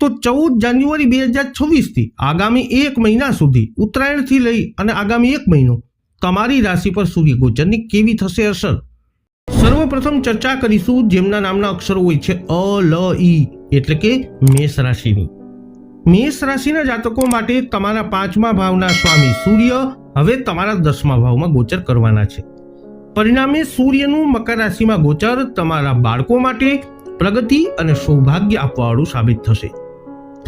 તો ચૌદ જાન્યુઆરી બે હજાર છવ્વીસથી આગામી એક મહિના સુધી ઉત્તરાયણથી લઈ અને આગામી એક મહિનો તમારી રાશિ પર સૂર્ય ગોચરની કેવી થશે અસર? સર્વપ્રથમ ચર્ચા કરીશું જેમના નામના અક્ષરો હોય છે અ, લ, ઈ, એટલે કે મેષ રાશિની. મેષ રાશિના જાતકો માટે તમારા પાંચમા ભાવના સ્વામી સૂર્ય હવે તમારા દસમા ભાવમાં ગોચર કરવાના છે. પરિણામે સૂર્યનું મકર રાશિમાં ગોચર તમારા બાળકો માટે પ્રગતિ અને સૌભાગ્ય આપવાવાળું સાબિત થશે.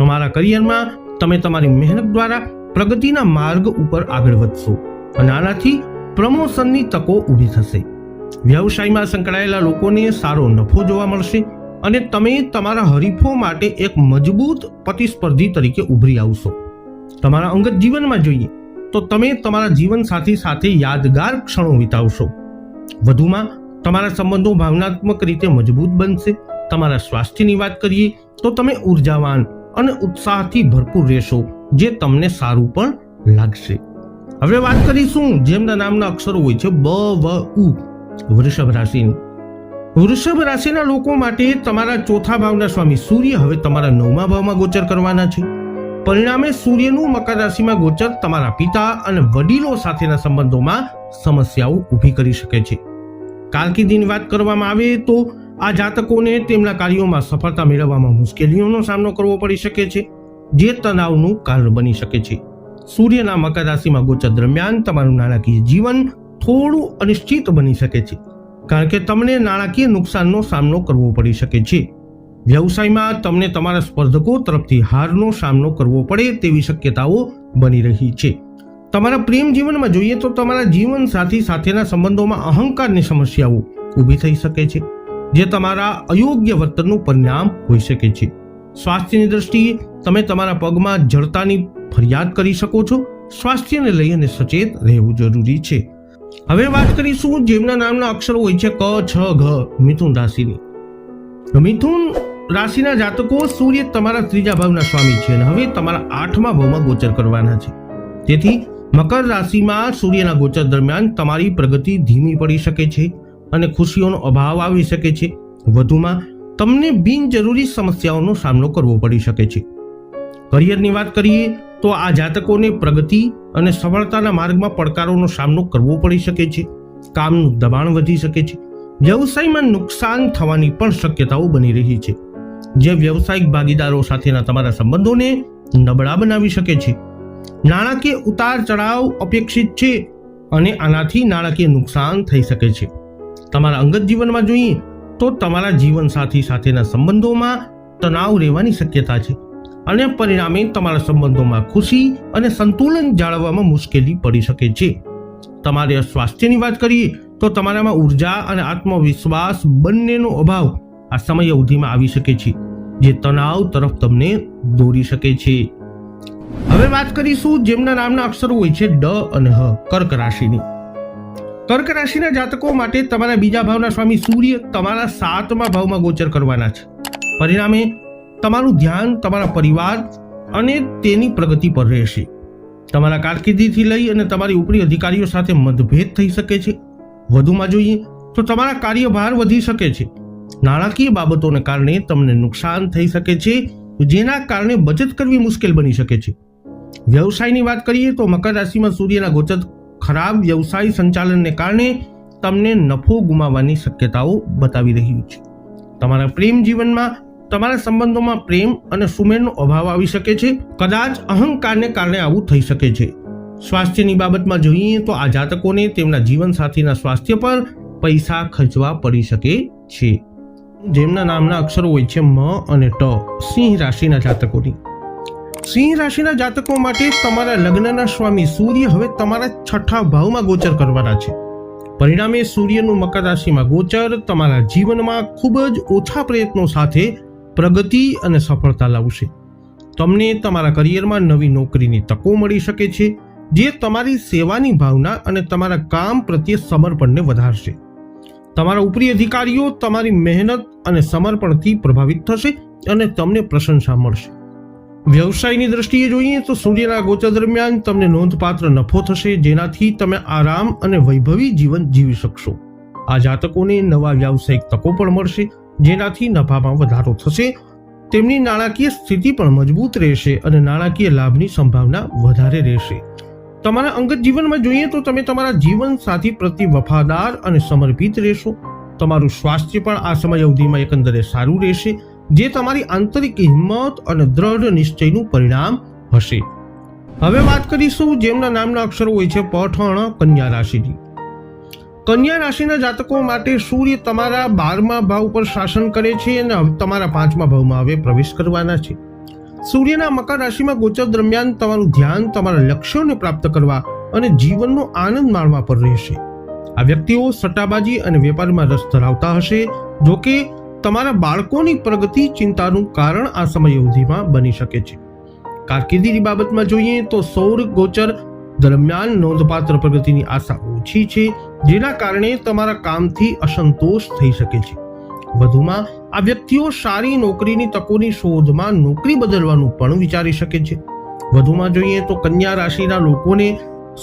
તમારા કરિયરમાં તમે તમારી મહેનત દ્વારા પ્રગતિના માર્ગ ઉપર આગળ વધશો અને આનાથી પ્રમોશનની તકો ઊભી થશે. વ્યવસાયમાં સંકળાયેલા લોકોને સારો નફો જોવા મળશે અને તમે તમારા હરીફો માટે એક મજબૂત પ્રતિસ્પર્ધી તરીકે ઉભરી આવશો. તમારા અંગત જીવનમાં જોઈએ તો તમે તમારા જીવન સાથી સાથે યાદગાર ક્ષણો વિતાવશો. વધુમાં તમારા સંબંધો ભાવનાત્મક રીતે મજબૂત બનશે. તમારા સ્વાસ્થ્યની વાત કરીએ તો તમે ઉર્જાવાન અને ઉત્સાહથી ભરપૂર રહેશો, જે તમને સારું પણ લાગશે. હવે વાત કરીશું જેમના નામના અક્ષરો હોય છે બ, વ, ઉ, વૃષભ રાશિની. વૃષભ રાશિના લોકો માટે તમારા ચોથા ભાવના સ્વામી સૂર્ય હવે તમારા નવમા ભાવમાં ગોચર કરવાના છે. પરિણામે સૂર્યનું મકર રાશિમાં ગોચર તમારા પિતા અને વડીલો સાથેના સંબંધોમાં સમસ્યાઓ ઊભી કરી શકે છે. કારકિર્દીની વાત કરવામાં આવે તો આ જાતકોને તેમના કાર્યોમાં સફળતા મેળવવામાં મુશ્કેલીઓનો સામનો કરવો પડી શકે છે, જે તણાવનું કારણ બની શકે છે. સૂર્યના મકર રાશિમાં ગોચર દરમિયાન તમારું નાણાકીય જીવન થોડું અનિશ્ચિત બની શકે છે, કારણ કે તમને નાણાકીય નુકસાનનો સામનો કરવો પડી શકે છે. વ્યવસાયમાં તમને તમારા સ્પર્ધકો તરફથી હારનો સામનો કરવો પડે તેવી શક્યતાઓ બની રહી છે. તમારા પ્રેમ જીવનમાં જોઈએ તો તમારા જીવન સાથી સાથેના સંબંધોમાં અહંકારની સમસ્યાઓ ઊભી થઈ શકે છે. જે તમારા અયોગ્ય વર્તનનું પરિણામ હોઈ શકે છે. સ્વાસ્થ્યની દ્રષ્ટિએ તમે તમારા પગમાં જડતાની ફરિયાદ કરી શકો છો. સ્વાસ્થ્યને લઈને સચેત રહેવું જરૂરી છે. હવે વાત કરીશું જેમના નામના અક્ષરો હોય છે ક, છ, ઘ, મિથુન રાશિની. મિથુન રાશિના જાતકો સૂર્ય તમારા ત્રીજા ભાવના સ્વામી છે અને હવે તમારા આઠમા ભાવમાં ગોચર કરવાના છે. તેથી મકર રાશિમાં સૂર્યના ગોચર દરમિયાન તમારી પ્રગતિ ધીમી પડી શકે છે. અને ખુશીઓનો અભાવ આવી શકે છે. વધુમાં, તમને બિનજરૂરી સમસ્યાઓનો સામનો કરવો પડી શકે છે. કરિયરની વાત કરીએ, તો આ જાતકોને પ્રગતિ અને સફળતાના માર્ગમાં પડકારોનો સામનો કરવો પડી શકે છે. કામનું દબાણ વધી શકે છે. વ્યવસાયમાં નુકસાન થવાની પણ શક્યતાઓ બની રહી છે. જે વ્યવસાયિક ભાગીદારો સાથેના તમારા સંબંધોને નબળા બનાવી શકે છે. નાણાકીય ઉતાર ચઢાવ અપેક્ષિત છે અને આનાથી નાણાકીય નુકસાન થઈ શકે છે. તમારા અંગત જીવનમાં જોઈએ તો તમારા જીવનસાથી સાથેના સંબંધોમાં તણાવ રહેવાની શક્યતા છે. અને પરિણામે તમારા સંબંધોમાં ખુશી અને સંતુલન જાળવવામાં મુશ્કેલી પડી શકે છે. તમારે સ્વાસ્થ્યની વાત કરીએ તો તમારામાં ઊર્જા અને આત્મવિશ્વાસ બંનેનો અભાવ આ સમય અવધિમાં આવી શકે છે, જે તણાવ તરફ તમને દોરી શકે છે. હવે વાત કરીશું જેમના નામના અક્ષરો હોય છે ડ અને હ કર્ક રાશિની. કર્ક રાશિના જાતકો માટે તમારા બીજા ભાવના સ્વામી સૂર્ય તમારા સાતમા ભાવમાં ગોચર કરવાના છે. પરિણામે તમારું ધ્યાન, તમારા પરિવાર અને તેની પ્રગતિ પર રહેશે. તમારા કારકિર્દીથી લઈ અને તમારી ઉપરી અધિકારીઓ સાથે મતભેદ થઈ શકે છે. વધુમાં જોઈએ તો તમારા કાર્યભાર વધી શકે છે. નાણાકીય બાબતોને કારણે તમને નુકસાન થઈ શકે છે, જેના કારણે બચત કરવી મુશ્કેલ બની શકે છે. વ્યવસાયની વાત કરીએ તો મકર રાશિમાં સૂર્યના ગોચર ખરાબ વ્યવસાય સંચાલનને કારણે તમને નફો ગુમાવવાની શક્યતાઓ બતાવી રહ્યું છે. તમારા પ્રેમ જીવનમાં તમારા સંબંધોમાં પ્રેમ અને સુમેળનો અભાવ આવી શકે છે. કદાચ અહંકારને કારણે આવું થઈ શકે છે. સ્વાસ્થ્યની બાબતમાં જોઈએ તો આ જાતકોને તેમના જીવનસાથીના સ્વાસ્થ્ય પર પૈસા ખર્ચવા પડી શકે છે. જેમના નામના અક્ષરો હોય છે મ અને ટ. સિંહ રાશિના જાતકોની. સિંહ રાશિના જાતકો માટે તમારા લગ્નના સ્વામી સૂર્ય હવે તમારા છઠ્ઠા ભાવમાં ગોચર કરવાના છે. પરિણામે સૂર્યનું મકર રાશિમાં ગોચર તમારા જીવનમાં ખૂબ જ ઓછા પ્રયત્નો સાથે પ્રગતિ અને સફળતા લાવશે. તમને તમારા કરિયરમાં નવી નોકરીની તકો મળી શકે છે, જે તમારી સેવાની ભાવના અને તમારા કામ પ્રત્યે સમર્પણને વધારશે. તમારા ઉપરી અધિકારીઓ તમારી મહેનત અને સમર્પણથી પ્રભાવિત થશે અને તમને પ્રશંસા મળશે. વ્યવસાયની દ્રષ્ટિએ જોઈએ તો સૂર્યના ગોચર દરમિયાન તમને નોંધપાત્ર નફો થશે, જેનાથી તમે આરામ અને વૈભવી જીવન જીવી શકશો. આ જાતકોને નવા વ્યાવસાયિક તકો પણ મળશે, જેનાથી નફામાં વધારો થશે. તેમની નાણાકીય સ્થિતિ પણ મજબૂત રહેશે અને નાણાકીય લાભની સંભાવના વધારે રહેશે. તમારા અંગત જીવનમાં જોઈએ તો તમે તમારા જીવન સાથી પ્રતિ વફાદાર અને સમર્પિત રહેશો. તમારું સ્વાસ્થ્ય પણ આ સમય અવધિમાં એકંદરે સારું રહેશે. જે તમારી આંતરિક હિંમત અને દ્રઢ નિશ્ચયનું પરિણામ હશે. હવે વાત કરીશું જેમના નામના અક્ષરો હોય છે પઠણ, કન્યા રાશિની. કન્યા રાશિના જાતકો માટે સૂર્ય તમારા બારમા ભાવ પર શાસન કરે છે અને તમારા પાંચમા ભાવમાં હવે પ્રવેશ કરવાના છે. સૂર્યના મકર રાશિમાં ગોચર દરમિયાન તમારું ધ્યાન, તમારા લક્ષ્યોને પ્રાપ્ત કરવા અને જીવનનો આનંદ માણવા પર રહેશે. આ વ્યક્તિઓ સટ્ટાબાજી અને વેપારમાં રસ ધરાવતા હશે જો કે તમારા બાળકોની પ્રગતિ ચિંતાનું કારણ આ સમયવધિમાં બની શકે છે. કારકિર્દીની બાબતમાં જોઈએ તો સૌર ગોચર દરમિયાન નોંધપાત્ર પ્રગતિની આશા ઓછી છે, જેના કારણે તમારા કામથી અસંતોષ થઈ શકે છે. વધુમાં, આ વ્યક્તિઓ સારી નોકરીની તકોની શોધમાં નોકરી બદલવાનું પણ વિચારી શકે છે. વધુમાં જોઈએ તો કન્યા રાશિના લોકોને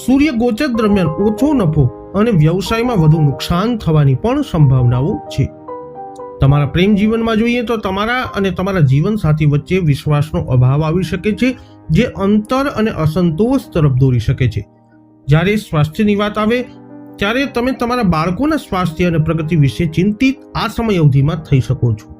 સૂર્ય ગોચર દરમિયાન ઓછો નફો અને વ્યવસાયમાં વધુ નુકસાન થવાની પણ સંભાવનાઓ છે. તમારા પ્રેમ જીવનમાં જોઈએ તો તમારા અને તમારા જીવન સાથી વચ્ચે વિશ્વાસનો અભાવ આવી શકે છે, જે અંતર અને અસંતોષ તરફ દોરી શકે છે. જ્યારે સ્વાસ્થ્યની વાત આવે, ત્યારે તમે તમારા બાળકોના સ્વાસ્થ્ય અને પ્રગતિ વિશે ચિંતિત આ સમય અવધિમાં થઈ શકો છો.